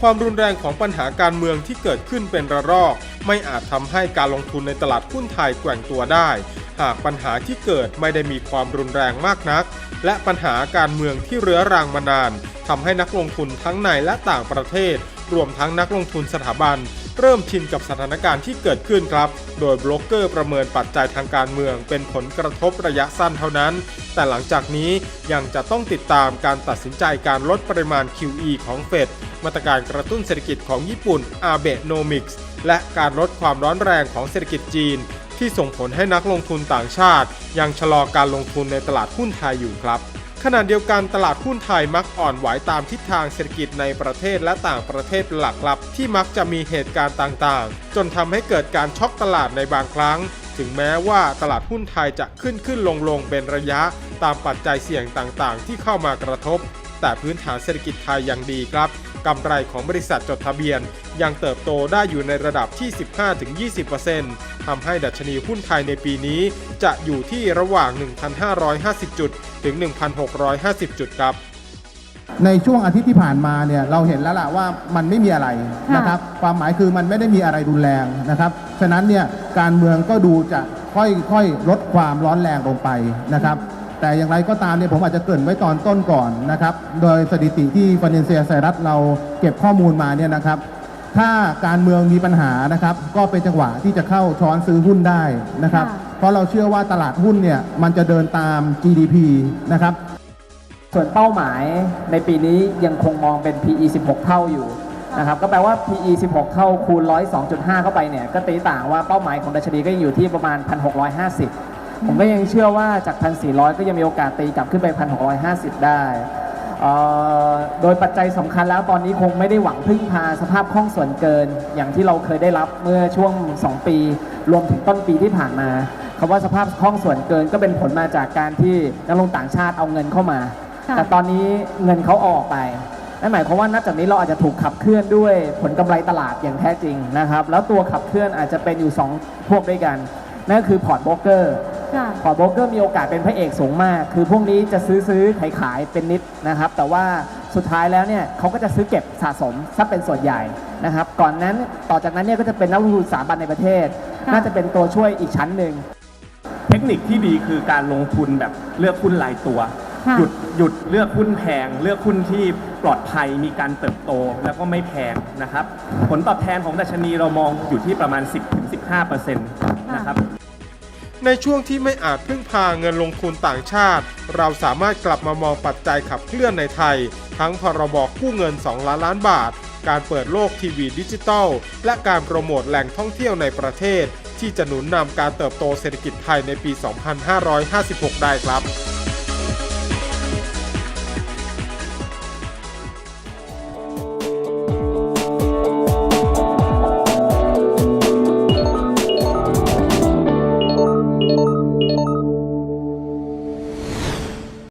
ความรุนแรงของปัญหาการเมืองที่เกิดขึ้นเป็นระลอก ไม่อาจทำให้การลงทุนในตลาดหุ้นไทยแกว่งตัวได้ หากปัญหาที่เกิดไม่ได้มีความรุนแรงมากนัก และปัญหาการเมืองที่เรื้อรังมานานทำให้นักลงทุนทั้งในและต่างประเทศ รวมทั้งนักลงทุนสถาบัน เริ่มชินกับสถานการณ์ที่เกิดขึ้นครับ โดยโบรกเกอร์ประเมินปัจจัยทางการเมือง เป็นผลกระทบระยะสั้นเท่านั้น แต่หลังจากนี้ยังจะต้องติดตามการตัดสินใจการลดปริมาณ QE ของเฟด มาตรการกระตุ้นเศรษฐกิจของญี่ปุ่น a b e n o m i c s และการลดความร้อนแรงของเศรษฐกิจจีน ที่ส่งผลให้นักลงทุนต่างชาติ ยังชะลอการลงทุนในตลาดหุ้นไทยอยู่ครับ ขณะเดียวกันตลาดหุ้นไทยมักอ่อนไหวตามทิศทางเศรษฐกิจในประเทศและต่างประเทศเป็นหลักลับ ที่มักจะมีเหตุการณ์ต่างๆ จนทำให้เกิดการช็อกตลาดในบางครั้ง ถึงแม้ว่าตลาดหุ้นไทยจะขึ้นขึ้นลงลงเป็นระยะ ตามปัจจัยเสี่ยงต่างๆ ที่เข้ามากระทบ แต่พื้นฐานเศรษฐกิจไทยยังดีครับ กำไรของบริษัทจดทะเบียน ยังเติบโตได้อยู่ในระดับที่ 15-20%ทำให้ดัชนีหุ้นไทยในปีนี้ จะอยู่ที่ระหว่าง 1,550 จุด ถึง 1,650 จุดครับในช่วงอาทิตย์ที่ผ่านมาเนี่ยเราเห็นแล้วล่ะว่ามันไม่มีอะไรนะครับความหมายคือมันไม่ได้มีอะไรรุนแรงนะครับฉะนั้นเนี่ยการเมืองก็ดูจะค่อยๆลดความร้อนแรงลงไปนะครับ แต่อย่างไรก็ตามเนี่ยผมอาจจะเกริ่นไว้ตอนต้นก่อนนะครับ โดยสถิติที่ฟันเนเซียไซรัสเราเก็บข้อมูลมาเนี่ยนะครับ ถ้าการเมืองมีปัญหานะครับ ก็เป็นจังหวะที่จะเข้าช้อนซื้อหุ้นได้นะครับค่ะเพราะเราเชื่อว่าตลาดหุ้นเนี่ยมันจะเดินตาม GDP นะครับ ส่วนเป้าหมายในปีนี้ยังคงมองเป็น PE 16 เท่าอยู่นะครับก็แปลว่า PE 16 เท่าคูณ 102.5 เข้าไปเนี่ยก็ตีต่างว่าเป้าหมายของดัชนีก็ยังอยู่ที่ประมาณ 1,650 ผมก็ยังเชื่อว่าจาก 1,400 ก็ยังมีโอกาสตีกลับขึ้นไป 1,650 ได้เอ่อโดยปัจจัยสำคัญแล้วตอนนี้คงไม่ได้หวังพึ่งพาสภาพคล่องส่วนเกิน อย่างที่เราเคยได้รับเมื่อช่วง 2 ปี รวมถึงต้นปีที่ผ่านมาคำว่าสภาพคล่องส่วนเกินก็เป็นผลมาจากการที่นักลงต่างชาติเอาเงินเข้ามา ค่ะ แต่ตอนนี้เงินเขาเอาออกไปนั่นหมายความว่านับจากนี้เราอาจจะถูกขับเคลื่อนด้วยผลกำไรตลาดอย่างแท้จริงนะครับ แล้วตัวขับเคลื่อนอาจจะเป็นอยู่ 2 พวกด้วยกัน นั่นก็คือพอร์ตโบรกเกอร์ ค่ะพอร์ตโบรกเกอร์มีโอกาสเป็นพระเอกสูงมาก คือพวกนี้จะซื้อซื้อขายขายเป็นนิดนะครับ แต่ว่าสุดท้ายแล้วเนี่ยเขาก็จะซื้อเก็บสะสมซะเป็นส่วนใหญ่นะครับ ก่อนนั้นต่อจากนั้นเนี่ยก็จะเป็นนักลงทุนสถาบันในประเทศ ค่ะ น่าจะเป็นตัวช่วยอีกชั้นหนึ่ง เทคนิคที่ดีคือการลงทุนแบบเลือกหุ้นรายตัว ค่ะ หยุดหยุดเลือกหุ้นแพง เลือกหุ้นที่ปลอดภัยมีการเติบโตแล้วก็ไม่แพงนะครับ ผลตอบแทนของดัชนีเรามองอยู่ที่ประมาณ 10-15%นะครับ ในช่วงที่ไม่อาจพึ่งพาเงินลงทุนต่างชาติ เราสามารถกลับมามองปัจจัยขับเคลื่อนในไทย ทั้งพรบกู้เงิน 2 ล้านล้านบาท การเปิดโลกทีวีดิจิทัลและการโปรโมทแหล่งท่องเที่ยวในประเทศ ที่จะหนุนนำการเติบโตเศรษฐกิจไทยในปี 2556 ได้ครับ